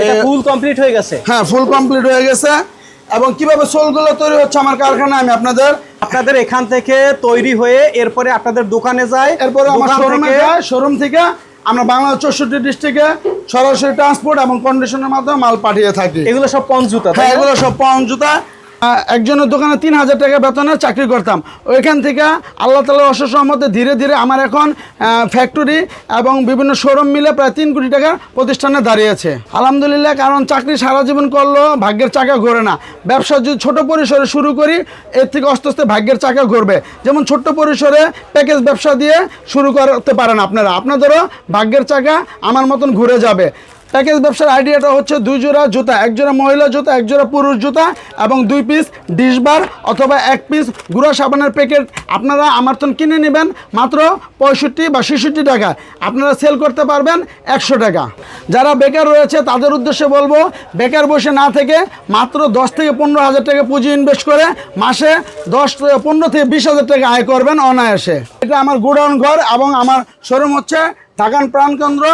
এটা full complete হয়ে গেছে। হ্যাঁ ফুল কমপ্লিট হয়ে গেছে। এবং কীভাবে সোলগুলো তৈরি হচ্ছে আমার কারখানায় আমি আপনাদের আপনাদের এখান থেকে তৈরি হয়ে এরপরে আপনাদের দোকানে যায় এরপরে আমার শোরুমে যায় শোরুম থেকে আমরা বাংলাদেশ চৌষট্টি ডিস্ট্রিক্টে সরাসরি ট্রান্সপোর্ট এবং কন্ডিশনের মাধ্যমে মাল পাঠিয়ে থাকি। এগুলো সব পঞ্চ জুতা হ্যাঁ এগুলো সব পঞ্চুতা একজনের দোকানে তিন হাজার টাকা বেতনে চাকরি করতাম। ওইখান থেকে আল্লাহ তালার অশেষ মধ্যে ধীরে ধীরে আমার এখন ফ্যাক্টরি এবং বিভিন্ন শোরুম মিলে প্রায় তিন কোটি টাকার প্রতিষ্ঠানে দাঁড়িয়েছে। আলহামদুলিল্লাহ, কারণ চাকরি সারা জীবন করলেও ভাগ্যের চাকা ঘোরে না। ব্যবসা যদি ছোট পরিসরে শুরু করি, এর থেকে আস্তে আস্তে ভাগ্যের চাকা ঘুরবে। যেমন ছোট্ট পরিসরে প্যাকেজ ব্যবসা দিয়ে শুরু করতে পারেন আপনারা। আপনাদেরও ভাগ্যের চাকা আমার মতন ঘুরে যাবে। প্যাকেজ ব্যবসার আইডিয়াটা হচ্ছে দুই জোড়া জুতা, এক জোড়া মহিলা জুতা, এক জোড়া পুরুষ জুতা এবং দুই পিস ডিশবার অথবা এক পিস গুঁড়া সাবানের প্যাকেট আপনারা আমার তো কিনে নেবেন মাত্র পঁয়ষট্টি বা ছেষট্টি টাকা। আপনারা সেল করতে পারবেন একশো টাকা। যারা বেকার রয়েছে, তাদের উদ্দেশ্যে বলব, বেকার বসে না থেকে মাত্র দশ থেকে পনেরো হাজার টাকা পুঁজি ইনভেস্ট করে মাসে দশ পনেরো থেকে বিশ হাজার টাকা আয় করবেন অনায়াসে। এটা আমার গোডাউন ঘর এবং আমার শোরুম হচ্ছে ঢাকান প্রাণকেন্দ্র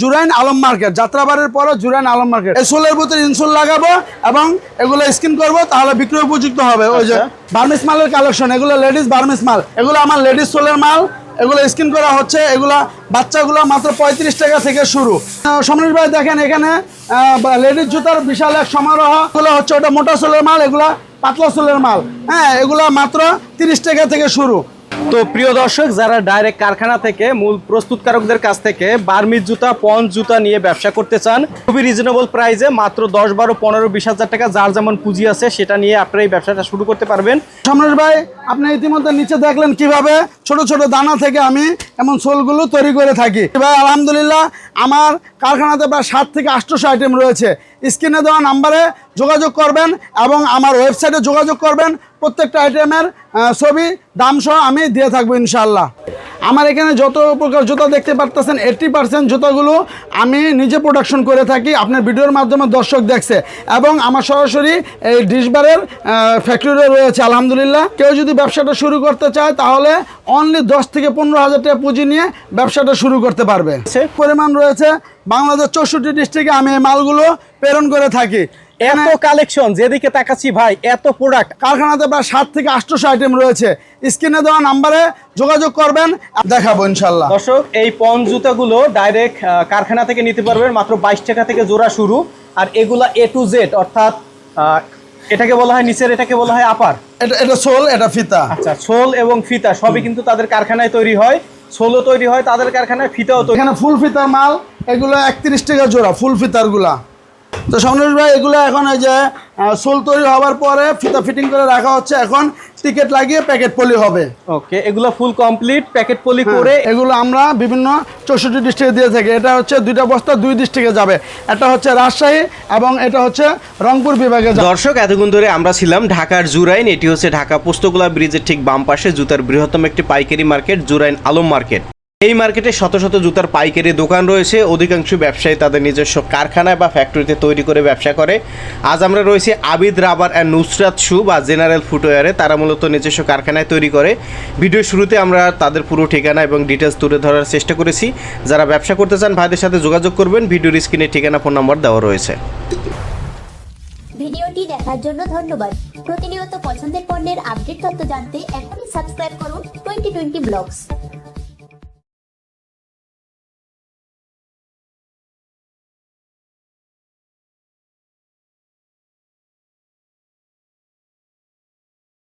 জুরাইন আলম মার্কেট। যাত্রাবাড়ির পরে জুরাইন আলম মার্কেট। এই সোলের ভিতরে ইনসুল লাগাবো এবং এগুলো স্কিন করব তাহলে বিক্রয় উপযুক্ত হবে। ওই যে বার্মিস মালের কালেকশন এগুলো লেডিস বার্মিস মাল। এগুলো আমার লেডিস সোলের মাল এগুলো স্কিন করা হচ্ছে। এগুলা বাচ্চাগুলো মাত্র পঁয়ত্রিশ টাকা থেকে শুরু। সমরেশ ভাই দেখেন এখানে লেডিস জুতার বিশাল এক সমারোহ। এগুলো হচ্ছে ওটা মোটা সোলের মাল এগুলা পাতলা সোলের মাল। হ্যাঁ এগুলা মাত্র তিরিশ টাকা থেকে শুরু। তো প্রিয় দর্শক, যারা ডাইরেক্ট কারখানা থেকে মূল প্রস্তুতকারকদের কাছ থেকে বার্মিজ জুতা পঞ্চ জুতা নিয়ে ব্যবসা করতে চান, খুবই রিজনেবল প্রাইসে মাত্র দশ, বারো, পনেরো, বিশ হাজার টাকা যার যেমন পুঁজি আছে সেটা নিয়ে আপনারা এই ব্যবসাটা শুরু করতে পারবেন। সমরেশ ভাই, আপনি ইতিমধ্যে নিচে দেখলেন কীভাবে ছোট ছোট দানা থেকে আমি এমন সোলগুলো তৈরি করে থাকি। ভাই, আলহামদুলিল্লাহ, আমার কারখানাতে প্রায় সাত থেকে আটশোশো আইটেম রয়েছে। স্ক্রিনে দেওয়া নাম্বারে যোগাযোগ করবেন এবং আমার ওয়েবসাইটে যোগাযোগ করবেন। প্রত্যেকটা আইটেমের ছবি দামসহ আমি দিয়ে থাকব ইনশাল্লাহ আমার এখানে যত প্রকার জুতা দেখতে পারতেছেন এইট্টি পার্সেন্ট জুতাগুলো আমি নিজে প্রোডাকশন করে থাকি। আপনার ভিডিওর মাধ্যমে দর্শক দেখছে। এবং আমার সরাসরি এই ডিশবারের ফ্যাক্টরি রয়েছে, আলহামদুলিল্লাহ। কেউ যদি ব্যবসাটা শুরু করতে চায়, তাহলে অনলি দশ থেকে পনেরো হাজার টাকা পুঁজি নিয়ে ব্যবসাটা শুরু করতে পারবে। সে পরিমাণ রয়েছে বাংলাদেশ চৌষট্টি ডিস্ট্রিক্টে আমি এই মালগুলো প্রেরণ করে থাকি। এত কালেকশন যেদিকে তাকাচ্ছি ভাই এত প্রোডাক্ট কারখানাতে প্রায় সাত থেকে আটশোশো আইটেম রয়েছে। স্ক্রিনে দেওয়া নাম্বারে যোগাযোগ করবেন দেখাবো ইনশাল্লাহ দর্শক এই পঞ্চ জুতাগুলো ডাইরেক্ট কারখানা থেকে নিতে পারবেন মাত্র বাইশ টাকা থেকে জোড়া শুরু। আর এগুলা এ টু জেড অর্থাৎ এটাকে বলা হয় নিচের এটাকে বলা হয় আপার এটা এটা সোল এটা ফিতা। আচ্ছা সোল এবং ফিতা সবই কিন্তু তাদের কারখানায় তৈরি হয়। সোলও তৈরি হয় তাদের কারখানায় ফিতাও তৈরি এখানে ফুল ফিতার মাল এগুলো একত্রিশ টাকা জোড়া ফুল ফিতারগুলা তো সমরেশ ভাই এগুলো এখন এই যে সোল তৈরি হওয়ার পরে ফিতা ফিটিং করে রাখা হচ্ছে। এখন টিকিট লাগিয়ে প্যাকেট পলি হবে। ওকে এগুলো ফুল কমপ্লিট প্যাকেট পলি করে এগুলো আমরা বিভিন্ন চৌষট্টি ডিস্ট্রিক্টে দিয়ে থাকি। এটা হচ্ছে দুইটা বস্তা দুই ডিস্ট্রিক্টে যাবে। এটা হচ্ছে রাজশাহী এবং এটা হচ্ছে রংপুর বিভাগে দর্শক এতক্ষণ ধরে আমরা ছিলাম ঢাকার জুরাইন। এটি হচ্ছে ঢাকা পোস্তগোলা ব্রিজের ঠিক বাম পাশে জুতার বৃহত্তম একটি পাইকারি মার্কেট জুরাইন আলম মার্কেট। এই মার্কেটে শত শত জুতার পাইকারি দোকান রয়েছে। অধিকাংশ ব্যবসায়ী তাদের নিজস্ব কারখানায় বা ফ্যাক্টরিতে তৈরি করে ব্যবসা করে। আজ আমরা রয়েছি Abid rubber and Nusrat shoe বা জেনারেল ফুটওয়্যারে। তারা মূলত নিজস্ব কারখানায় তৈরি করে। ভিডিও শুরুতে আমরা তাদের পুরো ঠিকানা এবং ডিটেলস তুলে ধরার চেষ্টা করেছি। যারা ব্যবসা করতে চান, ভাইদের সাথে যোগাযোগ করবেন। ভিডিওর স্ক্রিনে ঠিকানা, ফোন নম্বর দেওয়া রয়েছে। ভিডিওটি দেখার জন্য ধন্যবাদ। প্রতিনিয়ত পছন্দের পণ্যের আপডেট তথ্য জানতে এখনই সাবস্ক্রাইব করুন টোয়েন্টি টোয়েন্টি ব্লগস।